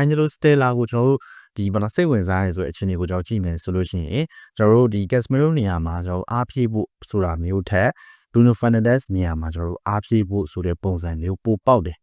Angelo Stella ကိုကျွန်တော်တို့ဒီဘာလို့စိတ်ဝင်စားရဲဆိုတဲ့အခြေအနေကိုကျွန်တော်ကြည့်မယ်ဆိုလို့ရှိရင်ကျွန်တော်တို့ဒီ Casemiro နေရာမှာကျွန်တော်အားဖြည့်ဖို့ဆိုတာမျိုးထက် Bruno Fernandes နေရာမှာကျွန်တော်တို့အားဖြည့်ဖို့ဆိုတဲ့ပုံစံမျိုးပိုပေါက်တယ်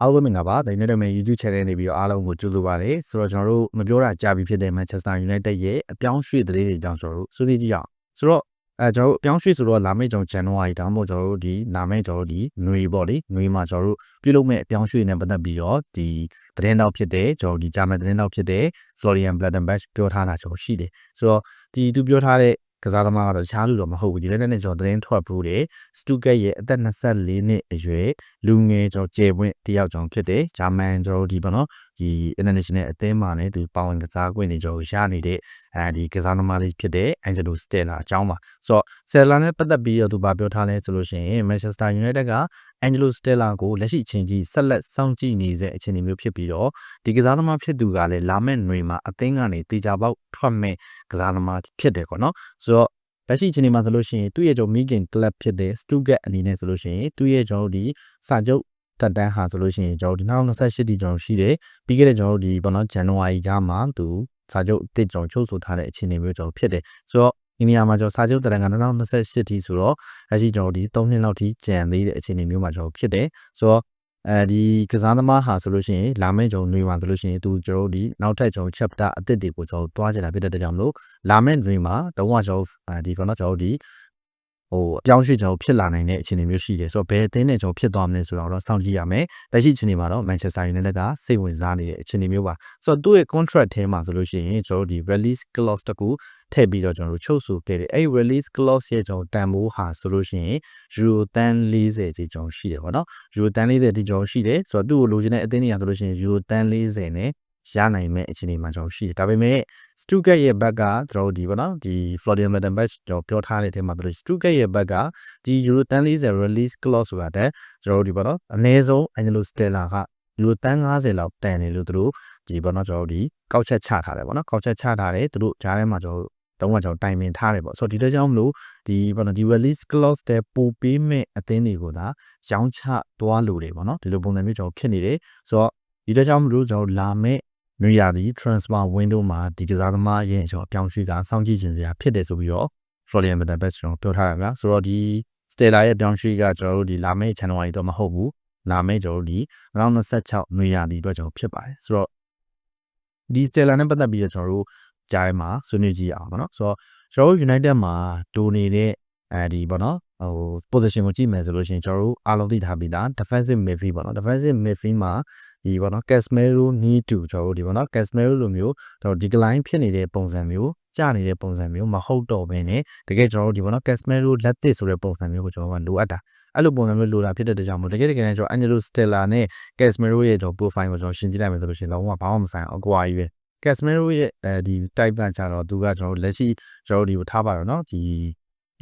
အားလုံးမင်္ဂလာပါဒိုင်နက်မဲ YouTube channel နေပြီးတော့အားလုံးကိုကြိုဆိုပါရစေဆိုတော့ကျွန်တော်တို့မပြောတာကြာပြီဖြစ်တဲ့ Manchester United ရဲ့အပြောင်းရွှေ့သတင်းတွေအကြောင်းကျွန်တော်တို့ဆွေးနွေးကြည့်အောင်ဆိုတော့ အဲကျွန်တော်တို့အပြောင်းရွှေ့ဆိုတော့လာမယ့်ကျွန်တော်ဇန်နဝါရီဒါမှမဟုတ်ကျွန်တော်တို့ဒီလာမယ့်ကျွန်တော်တို့ဒီနွေပေါ့လေနွေမှာကျွန်တော်တို့ပြုလုပ်မဲ့အပြောင်းရွှေ့နဲ့ပတ်သက်ပြီးတော့ဒီသတင်းတောက်ဖြစ်တဲ့ကျွန်တော်တို့ဒီဂျာမန်သတင်းတောက်ဖြစ်တဲ့ Florian Blattenbach ပြောထားတာကျွန်တော်ရှိတယ်ဆိုတော့ဒီသူပြောထားတဲ့ ကစားသမားကတော့တခြားလူတော့မဟုတ်ဘူးဒီလက်နဲ့ကျွန်တော်သတင်းထွက်ဘူးတယ်စတူကက်ရဲ့အသက်24နှစ်အရွယ်လူငယ်ကျွန်တော်ကျေပွင့်တယောက်ကြောင့်ဖြစ်တယ်ဂျာမန်ကျွန်တော်ဒီပေါ့နော်ဒီ international အသင်းမှာလည်းသူပါဝင်ကစားခွင့်တွေကျွန်တော်ရနေတဲ့အဲဒီကစားသမားလေးဖြစ်တဲ့ Angelo Stella အကြောင်းပါဆိုတော့ Stella နဲ့ပတ်သက်ပြီးတော့သူဗာပြောထားလဲဆိုလို့ရှိရင် Manchester United က Angelo Stella ကိုလက်ရှိအချိန်ကြီးဆက်လက်စောင့်ကြည့်နေတဲ့အခြေအနေမျိုးဖြစ်ပြီးတော့ဒီကစားသမားဖြစ်သူကလည်းလာမယ့်ຫນွေမှာအသင်းကနေတေချာပေါက်ထွက်မဲ့ကစားသမားဖြစ်တယ်ပေါ့နော်ဆိုတော့လက်ရှိအချိန်ဒီမှာဆိုလို့ရှိရင်သူ့ရဲ့ကျွန်တော် Megan Club ဖြစ်တဲ့ Stuttgart အနေနဲ့ဆိုလို့ရှိရင်သူ့ရဲ့ကျွန်တော်ဒီစာချုပ်တက်တန်းဟာဆိုလို့ရှိရင်ကျွန်တော်ဒီ2028ဒီကျွန်တော်ရှိတယ်ပြီးခဲ့တဲ့ကျွန်တော်ဒီဘောနော်ဇန်နဝါရီကမှသူစာချုပ်အသစ်ကျွန်တော်ချုပ်ဆိုထားတဲ့အခြေအနေမျိုးကျွန်တော်ဖြစ်တယ်ဆိုတော့ ဒီနေရာမှာကျွန်တော်စာချုပ်တက်တန်းက2028ထိဆိုတော့လက်ရှိကျွန်တော်ဒီ3နှစ်လောက်ထိကျန်သေးတဲ့အခြေအနေမျိုးမှာကျွန်တော်ဖြစ်တယ်ဆိုတော့အဲဒီကစားသမားဟာဆိုလို့ရှိရင်လာမယ့်ကျွန်တော်နေမှာဆိုလို့ရှိရင်သူကျွန်တော်ဒီနောက်ထပ်ကျွန်တော် chapter အသစ်တွေကိုကျွန်တော်တွားချင်တာဖြစ်တဲ့ကြောင့်မလို့လာမယ့်တွင်မှာတုံးကကျွန်တော်ဒီကတော့ကျွန်တော်ဒီ ဟိုအပြောင်းရွှေ့ကျွန်တော်ဖြစ်လာနိုင်တဲ့အခြေအနေမျိုးရှိတယ်ဆိုတော့ဘယ်အသင်းနဲ့ကျွန်တော်ဖြစ်သွားမလဲဆိုတော့တော့စောင့်ကြည့်ရမယ်လက်ရှိအခြေအနေမှာတော့ Manchester United ကစိတ်ဝင်စားနေတဲ့အခြေအနေမျိုးပါဆိုတော့သူ့ရဲ့ contract ထဲမှာဆိုလို့ရှိရင်ကျွန်တော်ဒီ release clause တကူထည့်ပြီးတော့ကျွန်တော်တို့ချုပ်ဆိုခဲ့တယ်အဲ့ release clause ရဲ့ကျွန်တော်တန်ဖိုးဟာဆိုလို့ရှိရင် euro တန်40ကြီးကျွန်တော်ရှိတယ်ပေါ့နော် euro တန်40ဒီကျွန်တော်ရှိတယ်ဆိုတော့သူ့ကိုလိုချင်တဲ့အသင်းတွေရဆိုလို့ရှိရင် euro တန်40နဲ့ ရနိုင်မဲ့အခြေအနေမှာကျွန်တော်ရှိတယ်ဒါပေမဲ့ Stuttgart ရဲ့ဘက်ကကျွန်တော်ဒီပေါ့နော်ဒီ Florian Blattenbach ကျွန်တော်ပြောထားတဲ့အထက်မှာတို့ Stuttgart ရဲ့ဘက်ကဒီ Euro 1040 release clause ဆိုတာတဲ့ကျွန်တော်ဒီပေါ့နော်အနည်းဆုံး Angelo Stella က Euro 1050လောက်တန်တယ်လို့တို့ဒီပေါ့နော်ကျွန်တော်ဒီကောက်ချက်ချထားတယ်ပေါ့နော်ကောက်ချက်ချထားတယ်တို့ဂျားထဲမှာကျွန်တော်တုံးကကျွန်တော်တိုင်ပင်ထားတယ်ပေါ့ဆိုတော့ဒီတဲ့ကြောင့်မလို့ဒီပေါ့နော်ဒီ release clause တဲ့ပို့ပေးမဲ့အသင်းတွေကိုသာရောင်းချသွားလို့တယ်ပေါ့နော်ဒီလိုပုံစံမျိုးကျွန်တော်ဖြစ်နေတယ်ဆိုတော့ဒီတဲ့ကြောင့်မလို့ကျွန်တော်လာမဲ့ နွေရာသီ transfer window မှာဒီကစားသမားရဲ့ကျွန်တော်ပြောင်းရွှေ့ကစောင့်ကြည့်ခြင်းစရာဖြစ်တယ်ဆိုပြီးတော့ Florian Blattenbach ကျွန်တော်ပြောထားရမှာဆိုတော့ဒီ Stella ရဲ့ပြောင်းရွှေ့ကကျွန်တော်တို့ဒီလာမယ့် January တော့မဟုတ်ဘူးလာမယ့်ကျွန်တော်တို့ဒီ2026နွေရာသီအတွက်ကျွန်တော်ဖြစ်ပါတယ်ဆိုတော့ဒီ Stella နဲ့ပတ်သက်ပြီးတော့ကျွန်တော်တို့ကြားထဲမှာဆွေးနွေးကြည့်အောင်ပေါ့နော်ဆိုတော့ကျွန်တော်တို့ United မှာဒိုနေတဲ့အဲဒီပေါ့နော် ဟို position ကိုကြည့်မယ်ဆိုလို့ရှိရင်ကျွန်တော်တို့အားလုံးသိထားပြီးသား defensive midfield ပေါ့နော် defensive midfield မှာဒီပေါ့နော် Casemiro need to ကျွန်တော်တို့ဒီပေါ့နော် Casemiro လိုမျိုးကျွန်တော် decline ဖြစ်နေတဲ့ပုံစံမျိုးကျနေတဲ့ပုံစံမျိုးမဟုတ်တော့ဘဲနဲ့တကယ်ကျွန်တော်တို့ဒီပေါ့နော် Casemiro လက်သစ်ဆိုတဲ့ပုံစံမျိုးကိုကျွန်တော်ကလိုအပ်တာအဲ့လိုပုံစံမျိုးလိုတာဖြစ်တဲ့ကြောင့်မို့တကယ်တကယ်ကျွန်တော် Angelo Stella နဲ့ Casemiro ရဲ့ကျွန်တော် profile ကိုကျွန်တော်ရှင်းကြည့်လိုက်မယ်ဆိုလို့ရှိရင်လုံးဝဘာမှမဆိုင်အောင်အကွာကြီးပဲ Casemiro ရဲ့အဲဒီ type ကကြတော့သူကကျွန်တော်လက်ရှိကျွန်တော်ဒီကိုထားပါတော့เนาะဒီ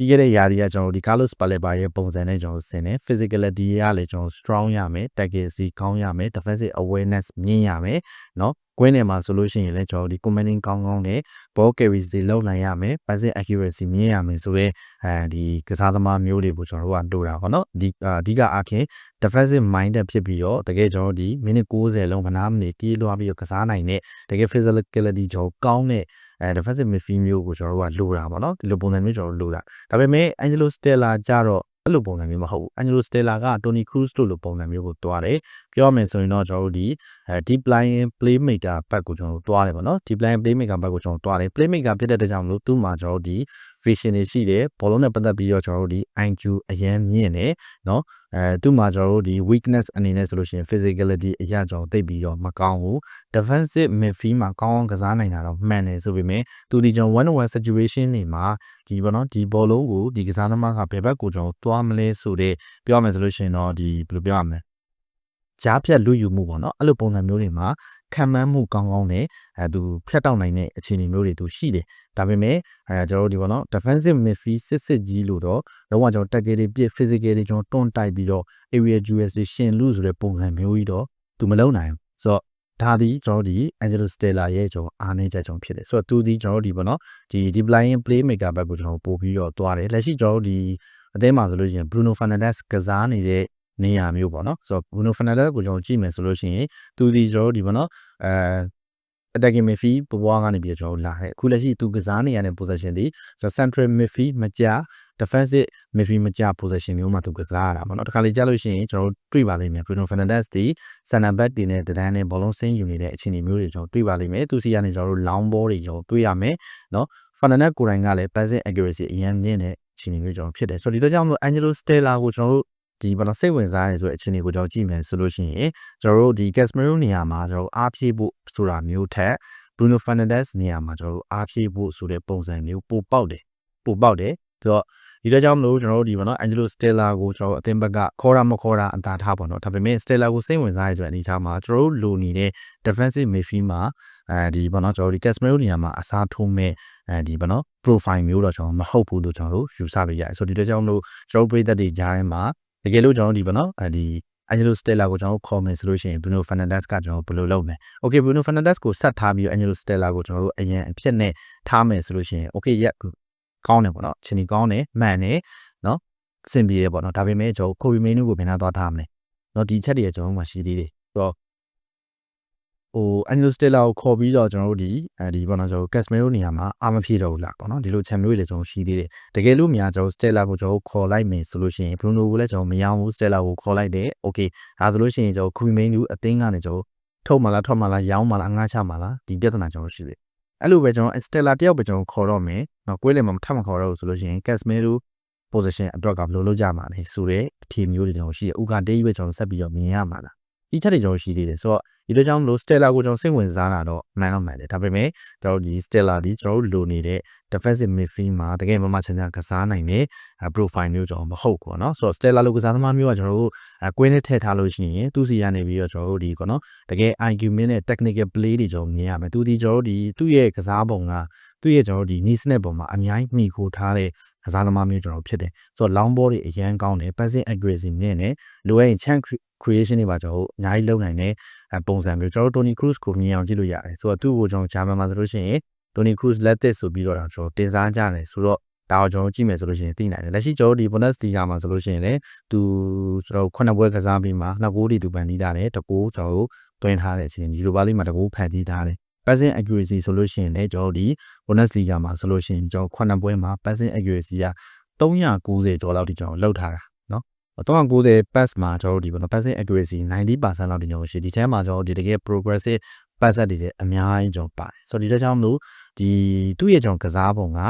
ပြီးခဲ့တဲ့ຢာဒီကကျွန်တော်ဒီ Carlos Baleba ရဲ့ပုံစံနဲ့ကျွန်တော်ဆင်တယ် physicality ရလည်းကျွန်တော် strong ရမယ် tackle ကောင်းရမယ် defensive awareness မြင့်ရမယ်เนาะ ကွင်းထဲမှာဆိုလို့ရှိရင်လည်းကျွန်တော်ဒီ commanding ကောင်းကောင်းနဲ့ ball carries တွေလုပ်နိုင်ရမယ် passing accuracy မြင့်ရမယ်ဆိုတော့အဲဒီကစားသမားမျိုးတွေကိုကျွန်တော်တို့ကလိုတာပေါ့နော်ဒီအဓိကအားဖြင့် defensive minded ဖြစ်ပြီးတော့တကယ်ကျွန်တော်ဒီမိနစ်60လုံးခဏမိနစ်တီးလွှားပြီးတော့ကစားနိုင်တဲ့တကယ် physicality ကျွန်တော်ကောင်းတဲ့အဲ defensive midfield မျိုးကိုကျွန်တော်တို့ကလိုတာပေါ့နော်ဒီလိုပုံစံမျိုးကျွန်တော်တို့လိုတာဒါပေမဲ့ Angelo Stella ကြတော့ အဲ့လိုပုံစံမျိုးမဟုတ်ဘူး Angelo Stella က Tony Cruz တို့လိုပုံစံမျိုးကိုသွားတယ်ပြောရမယ်ဆိုရင်တော့ကျွန်တော်တို့ဒီ deep lying playmaker ဘက်ကိုကျွန်တော်တို့သွားတယ်ပေါ့နော် deep lying playmaker ဘက်ကိုကျွန်တော်တို့သွားတယ် playmaker ဖြစ်တဲ့တကြောင်မလို့သူ့မှာကျွန်တော်တို့ဒီ vision တွေရှိတယ်ဘောလုံးနဲ့ပတ်သက်ပြီးတော့ကျွန်တော်တို့ဒီ IQ အရင်မြင့်တယ်နော်အဲသူ့မှာကျွန်တော်တို့ဒီ weakness အနေနဲ့ဆိုလို့ရှိရင် physicality အရာကျွန်တော်သိပ်ပြီးတော့မကောင်းဘူး defensive midfield မှာကောင်းအောင်ကစားနိုင်တာတော့မှန်တယ်ဆိုပေမဲ့သူဒီကျွန်တော် one on one situation တွေမှာဒီပေါ့နော်ဒီဘောလုံးကိုဒီကစားသမားကဘယ်ဘက်ကိုကျွန်တော်သွားမလဲဆိုတဲ့ပြောရမယ်ဆိုလို့ရှိရင်တော့ဒီဘယ်လိုပြောရမလဲကြားဖြတ်လူယူမှုပေါ့နော်အဲ့လိုပုံစံမျိုးတွေမှာခံမှန်းမှုကောင်းကောင်းနဲ့အဲသူဖြတ်တောက်နိုင်တဲ့အခြေအနေမျိုးတွေသူရှိတယ်ဒါပေမဲ့အဲကျွန်တော်တို့ဒီပေါ့နော် defensive midfield စစ်စစ်ကြီးလို့တော့လုံးဝကျွန်တော် tackle တွေပြစ် physical တွေကျွန်တော်တွန်းတိုက်ပြီးတော့ area US တွေရှင်လူဆိုတဲ့ပုံစံမျိုးကြီးတော့သူမလုံးနိုင်ဘူးဆိုတော့ဒါဒီကျွန်တော်ဒီ Angelo Stella ရဲ့ကျွန်တော်အားနည်းချက်ကျွန်တော်ဖြစ်တယ်ဆိုတော့သူဒီကျွန်တော်ဒီပေါ့နော်ဒီ deep line play maker ဘက်ကိုကျွန်တော်ပို့ပြီးတော့တွားတယ်လက်ရှိကျွန်တော်ဒီ အသင်းမှာဆိုလို့ရှိရင် Bruno Fernandes ကစားနေတဲ့နေရာမျိုးပေါ့နော်ဆိုတော့ Bruno Fernandes ကိုကျွန်တော်ကြည့်မယ်ဆိုလို့ရှိရင်သူဒီကျွန်တော်တို့ဒီပေါ့နော်အဲ attacking midfield ဘွားကနေပြီးတော့ကျွန်တော်လာခဲ့အခုလက်ရှိသူကစားနေရတဲ့ possession ဒီဆို central midfield မကြ defensive midfield မကြ possession မျိုးမှာသူကစားရတာပေါ့နော်တခါလေကြားလို့ရှိရင်ကျွန်တော်တို့တွေ့ပါလိမ့်မယ် Bruno Fernandes ဒီ center back တွေနဲ့တန်းနဲ့ဘောလုံးဆင်းယူနေတဲ့အခြေအနေမျိုးတွေကျွန်တော်တွေ့ပါလိမ့်မယ်သူစီကနေကျွန်တော်တို့ long ball တွေကျွန်တော်တွေ့ရမယ်နော် Fernandes ကိုယ်တိုင်ကလည်း passing accuracy အရင်မြင့်တဲ့အ ခြေအနေမျိုးကျွန်တော်ဖြစ်တယ်ဆိုတော့ဒီတော့ကြောင့်မလို့ Angelo Stella ကိုကျွန်တော်တို့ဒီဘာလို့စိတ်ဝင်စားရဲဆိုတဲ့အခြေအနေကိုကျွန်တော်ကြည့်မယ်ဆိုလို့ရှိရင်ကျွန်တော်တို့ဒီ Casemiro နေရာမှာကျွန်တော်အားဖြည့်ဖို့ဆိုတာမျိုးထက် Bruno Fernandes နေရာမှာကျွန်တော်တို့အားဖြည့်ဖို့ဆိုတဲ့ပုံစံမျိုးပိုပေါက်တယ်ပိုပေါက်တယ် ဆိုတော့ဒီတော့ကြောင့်မလို့ကျွန်တော်တို့ဒီဘာလို့ Angelo Stella ကိုကျွန်တော်တို့အသင်းဘက်ကခေါ်တာမခေါ်တာအသာထားပါတော့ဒါပေမဲ့ Stella ကိုစိတ်ဝင်စားရတဲ့အနေအထားမှာကျွန်တော်တို့လိုနေတဲ့ defensive midfield မှာအဲဒီဘာလို့ကျွန်တော်တို့ဒီ Casemiro နေရာမှာအစားထိုးမဲ့အဲဒီဘာလို့ profile မျိုးတော့ကျွန်တော်မဟုတ်ဘူးလို့ကျွန်တော်တို့ယူဆလို့ရတယ်ဆိုတော့ဒီတော့ကြောင့်မလို့ကျွန်တော်တို့ပြည်သက်တွေကြားထဲမှာတကယ်လို့ကျွန်တော်တို့ဒီဘာလို့အဲဒီ Angelo Stella ကိုကျွန်တော်ခေါ်မယ်ဆိုလို့ရှိရင် Bruno Fernandes ကကျွန်တော်ဘယ်လိုလုပ်မလဲ Okay Bruno Fernandes ကိုဆက်ထားပြီး Angelo Stella ကိုကျွန်တော်တို့အရင်အဖြစ်နဲ့ထားမယ်ဆိုလို့ရှိရင် Okay ရက် ကောင်းတယ်ပေါ့နော်ချင်းဒီကောင်းတယ်မှန်တယ်နော်စင်ပြေတယ်ပေါ့နော်ဒါပေမဲ့ကျွန်တော်ကိုဗီမင်းနူကိုဘယ်နှသွားထားမလဲနော်ဒီချက်တွေကျွန်တော်မှရှိသေးတယ်ဆိုတော့ဟို Angelo Stella ကိုခေါ်ပြီးတော့ကျွန်တော်တို့ဒီအဲဒီပေါ့နော်ကျွန်တော် Casemiro နေရာမှာအာမဖြည့်တော့ဘူးလားပေါ့နော်ဒီလိုချက်မျိုးတွေလည်းကျွန်တော်ရှိသေးတယ်တကယ်လို့များကျွန်တော် Stella ကိုကျွန်တော်ခေါ်လိုက်မယ်ဆိုလို့ရှိရင် Bruno ကိုလည်းကျွန်တော်မရအောင်ဘူး Stella ကိုခေါ်လိုက်တယ် Okay ဒါဆိုလို့ရှိရင်ကျွန်တော် Queen Menu အသင်းကနေကျွန်တော်ထုတ်မှလားထွက်မှလားရောင်းမှလားငှားချမှလားဒီပြဿနာကျွန်တော်ရှိတယ် အဲ့လိုပဲကျွန်တော် Stella တယောက်ပဲကျွန်တော်ခေါ်တော့မယ်နော်ကွေးလည်းမထပ်မခေါ်တော့ဘူးဆိုလို့ရှိရင် Casemiro position အတွက်ကဘယ်လိုလုပ်ကြမှာလဲဆိုတော့အထီမျိုးတွေကျွန်တော်ရှိတယ်ဥကတေးရွေးကျွန်တော်ဆက်ပြီးတော့မြင်ရမှာလား ဒီချက်တွေကျွန်တော်ရှိသေးတယ်ဆိုတော့ဒီလိုကြောင့်မလို့ Stella ကိုကျွန်တော်စိတ်ဝင်စားတာတော့မှန်တော့မှန်တယ်ဒါပေမဲ့ကျွန်တော်ဒီ Stella ဒီကျွန်တော်လိုနေတဲ့ defensive midfield မှာတကယ်မှမှချန်ချန်ကစားနိုင်တဲ့ profile မျိုးကျွန်တော်မဟုတ်ဘူးเนาะဆိုတော့ Stella လိုကစားသမားမျိုးကကျွန်တော်တို့ကွင်းနဲ့ထည့်ထားလို့ရှိရင်သူစီကနေပြီးတော့ကျွန်တော်တို့ဒီကောနော်တကယ် IQ မြင့်တဲ့ technical play တွေကျွန်တော်မြင်ရမယ်သူဒီကျွန်တော်တို့ဒီသူ့ရဲ့ကစားပုံက သူ့ရဲ့ကျွန်တော်တို့ဒီ knee snap ပုံမှာအများကြီးမိခိုထားတဲ့ကစားသမားမျိုးကျွန်တော်ဖြစ်တယ်ဆိုတော့ long ball တွေအရန်ကောင်းတယ် passing accuracy မြင့်တယ်လိုအပ်ရင် chance creation တွေပါကျွန်တော်တို့အများကြီးလုပ်နိုင်တဲ့ပုံစံမျိုးကျွန်တော်တို့ Tony Cruz ကိုမြင်အောင်ကြည့်လို့ရတယ်ဆိုတော့သူ့ကိုကျွန်တော်ဂျာမန်မှာဆိုလို့ရှိရင် Tony Cruz လက်သစ်ဆိုပြီးတော့ကျွန်တော်တင်စားကြတယ်ဆိုတော့ဒါကိုကျွန်တော်ကြည့်မယ်ဆိုလို့ရှိရင်သိနိုင်တယ်လက်ရှိကျွန်တော်ဒီ Bundesliga မှာဆိုလို့ရှိရင်လည်းသူကျွန်တော်ခုနှစ်ပွဲကစားပြီးမှနှစ်ဂိုးတွေသူပန်တီးထားတယ်တကိုးကျွန်တော်တွင်းထားတဲ့အချိန်ဒီလိုပါလိမ့်မှာတကိုးဖန်တီးထားတယ် passing accuracy ဆိုလို့ရှိရင်လည်းကျွန်တော်ဒီ Bundesliga မှာဆိုလို့ရှိရင်ကျွန်တော်ခုနှစ်ပွဲမှာ passing accuracy က390ကျော်လောက်ထိကျွန်တော်လောက်ထားတာ390 pass မှာကျွန်တော်တို့ဒီပေါ့နော် passing accuracy 90%လောက်တင်ကျွန်တော်ရှိဒီထဲမှာကျွန်တော်ဒီတကယ် progressive pass တွေလည်းအများကြီးကျွန်တော်ပါတယ်ဆိုတော့ဒီတော့ကြောင့်မလို့ဒီသူ့ရဲ့ကျွန်တော်ကစားပုံက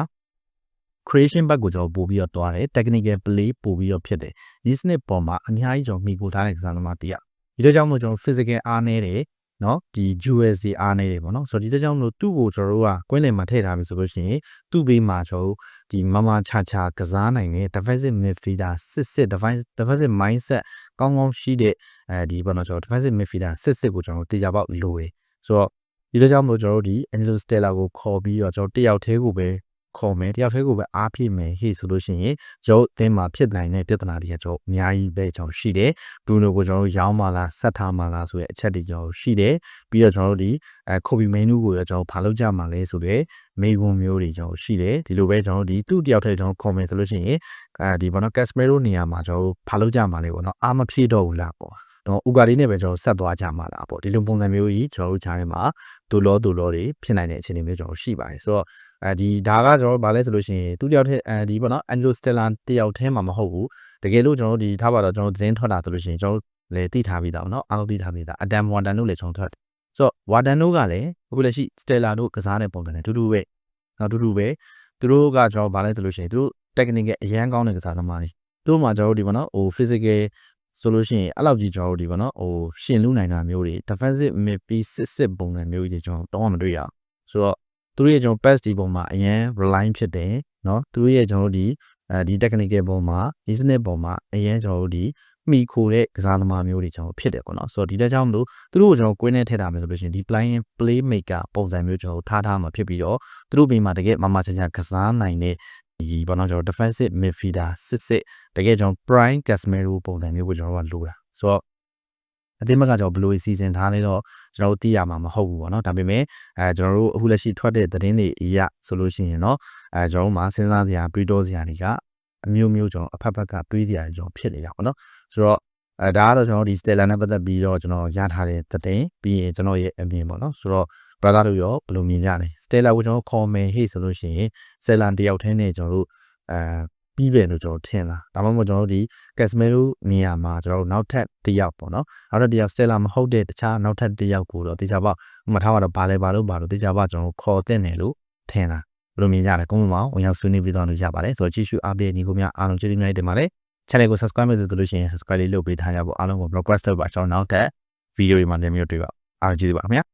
creation back ကိုကျွန်တော်ပို့ပြီးတော့တွားတယ် technical play ပို့ပြီးတော့ဖြစ်တယ်ဒီစနစ်ပေါ်မှာအများကြီးကျွန်တော်မိကိုထားတဲ့ကစားသမားတယောက်ဒီတော့ကြောင့်မလို့ကျွန်တော် physical အားနေတယ် နော်ဒီ USD အားနေတယ်ပေါ့နော်ဆိုတော့ဒီကြောင့်မလို့သူ့ကိုကျွန်တော်တို့ကကွင်းလင်မှာထည့်ထားပြီဆိုလို့ရှိရင်သူ့ဘေးမှာကျွန်တော်တို့ဒီမမချာချာကစားနိုင်တဲ့ defensive midfielder စစ်စစ် defensive defensive mindset ကောင်းကောင်းရှိတဲ့အဲဒီပေါ့နော်ကျွန်တော် defensive midfielder စစ်စစ်ကိုကျွန်တော်တေချာပေါက်လိုရယ်ဆိုတော့ဒီလိုကြောင့်မလို့ကျွန်တော်တို့ဒီ Angelo Stella ကိုခေါ်ပြီးတော့ကျွန်တော်တယောက်တည်းကိုပဲ ခေါ်မယ်တယောက်တည်းကိုပဲအားဖြည့်မယ်ဟေ့ဆိုလို့ရှိရင်ကျွန်တော်အသင်းမှာဖြစ်နိုင်တဲ့ပြဿနာတွေကကျွန်တော်အများကြီးပဲကျွန်တော်ရှိတယ်ဘရူနိုကိုကျွန်တော်တို့ရောင်းပါလားဆက်ထားပါလားဆိုတဲ့အချက်တွေကျွန်တော်ရှိတယ်ပြီးတော့ကျွန်တော်တို့ဒီအဲခိုဘီမင်းနူးကိုကျွန်တော်ဘာလုပ်ကြမှာလဲဆိုတဲ့မေကွန်မျိုးတွေကျွန်တော်ရှိတယ်ဒီလိုပဲကျွန်တော်တို့ဒီသူ့တယောက်တည်းကျွန်တော်ခေါ်မယ်ဆိုလို့ရှိရင်အဲဒီဘောနော်ကက်စမီရိုနေရာမှာကျွန်တော်တို့ဘာလုပ်ကြမှာလဲပေါ့နော်အားမဖြည့်တော့ဘူးလားပေါ့ တော့ဥကာလေးနဲ့ပဲကျွန်တော်ဆက်သွားကြမှာလားပေါ့ဒီလိုပုံစံမျိုးကြီးကျွန်တော်တို့ခြားထဲမှာဒူလောဒူလောတွေဖြစ်နိုင်တဲ့အခြေအနေမျိုးကျွန်တော်ရှိပါတယ်ဆိုတော့အဲဒီဒါကကျွန်တော်တို့ဗာလဲဆိုလို့ရှိရင်သူတယောက်တည်းအဲဒီပေါ့နော်အန်ဂျလိုစတက်လာတယောက်တည်းမှာမဟုတ်ဘူးတကယ်လို့ကျွန်တော်တို့ဒီထားပါတော့ကျွန်တော်သတင်းထွက်လာဆိုလို့ရှိရင်ကျွန်တော်လည်းသိထားပြီးသားပေါ့နော်အားလုံးသိထားပြီးသားအဒမ်ဝါတန်တို့လည်းကျွန်တော်ထွက်ဆိုတော့ဝါတန်တို့ကလည်းအခုလက်ရှိစတက်လာတို့ကစားတဲ့ပုံစံနဲ့တူတူပဲနော်တူတူပဲသူတို့ကကျွန်တော်ဗာလဲဆိုလို့ရှိရင်သူတို့ technical အရန်ကောင်းတဲ့ကစားသမားတွေတို့မှာကျွန်တော်တို့ဒီပေါ့နော်ဟို physical ဆိုလို့ရှိရင်အဲ့လောက်ကြီးကျွန်တော်တို့ဒီပေါ့နော်ဟိုရှင်လူနိုင်တာမျိုးတွေ defensive mid ပြီးစစ်စစ်ပုံစံမျိုးကြီးကျွန်တော်တော့မတွေ့ရအောင်ဆိုတော့သူတို့ရဲ့ကျွန်တော် pass ဒီပုံမှာအရင် rely ဖြစ်တယ်เนาะသူတို့ရဲ့ကျွန်တော်တို့ဒီအဲဒီ technical ပုံမှာဒီစနစ်ပုံမှာအရင်ကျွန်တော်တို့ဒီမိခိုတဲ့ကစားသမားမျိုးတွေကျွန်တော်ဖြစ်တယ်ပေါ့နော်ဆိုတော့ဒီလက်ကြောင့်မလို့သူတို့ကိုကျွန်တော်ကွင်းနဲ့ထည့်ထားမယ်ဆိုလို့ရှိရင်ဒီ play play maker ပုံစံမျိုးကျွန်တော်ထားထားမှာဖြစ်ပြီးတော့သူတို့ဘေးမှာတကယ်မမချာချာကစားနိုင်တဲ့ ဒီဘောနော်ကျွန်တော် defensive midfielder စစ်စစ်တကယ်ကျွန်တော် prime Casemiro ပုံစံမျိုးကိုကျွန်တော်ကလိုတာဆိုတော့အတင်းမကကျွန်တော်ဘလို့စီစဉ်ထားလဲတော့ကျွန်တော်တို့သိရမှာမဟုတ်ဘူးပေါ့နော်ဒါပေမဲ့အဲကျွန်တော်တို့အခုလက်ရှိထွက်တဲ့သတင်းတွေအရဆိုလို့ရှိရင်တော့အဲကျွန်တော်တို့မှာစဉ်းစားစရာပြီးတော့စရာတွေကအမျိုးမျိုးကျွန်တော်အဖက်ဖက်ကတွေးကြရတယ်ကျွန်တော်ဖြစ်နေတာပေါ့နော်ဆိုတော့အဲဒါကတော့ကျွန်တော်ဒီ Stella နဲ့ပတ်သက်ပြီးတော့ကျွန်တော်ရထားတဲ့သတင်းပြီးရင်ကျွန်တော်ရဲ့အမြင်ပေါ့နော်ဆိုတော့ brother တို့ရောဘယ်လိုမြင်ကြလဲ Stella ကိုကျွန်တော် comment ဟေ့ဆိုလို့ရှိရင် Stella တယောက်တည်းနဲ့ကျွန်တော်တို့အဲပြီးပဲလို့ကျွန်တော်ထင်တာဒါမှမဟုတ်ကျွန်တော်တို့ဒီ Casemiro နေရာမှာကျွန်တော်တို့နောက်ထပ်တစ်ယောက်ပေါ့နော်နောက်ထပ်တစ်ယောက် Stella မဟုတ်တဲ့တခြားနောက်ထပ်တစ်ယောက်ကိုတော့တေချာပေါမထားပါတော့ဘာလဲဘာလို့ဘာလို့တေချာပေါကျွန်တော်ခေါ်တဲ့တယ်လို့ထင်တာဘယ်လိုမြင်ကြလဲကွန်မန့်မှာဝင်ရောက်ဆွေးနွေးပြီးတော့လို့ရပါတယ်ဆိုတော့ကြည့်ရှုအားပေးညီကိုများအားလုံးကျေးဇူးများတင်ပါတယ် channel ကို subscribe လုပ်လို့ရှိရင် subscribe လေးလုပ်ပေးထားကြဖို့အားလုံးကို request လုပ်ပါကျွန်တော်နောက်ထပ် video တွေမှာလည်းမျိုးတွေ့ပါအားလုံးကျေးဇူးပါခင်ဗျာ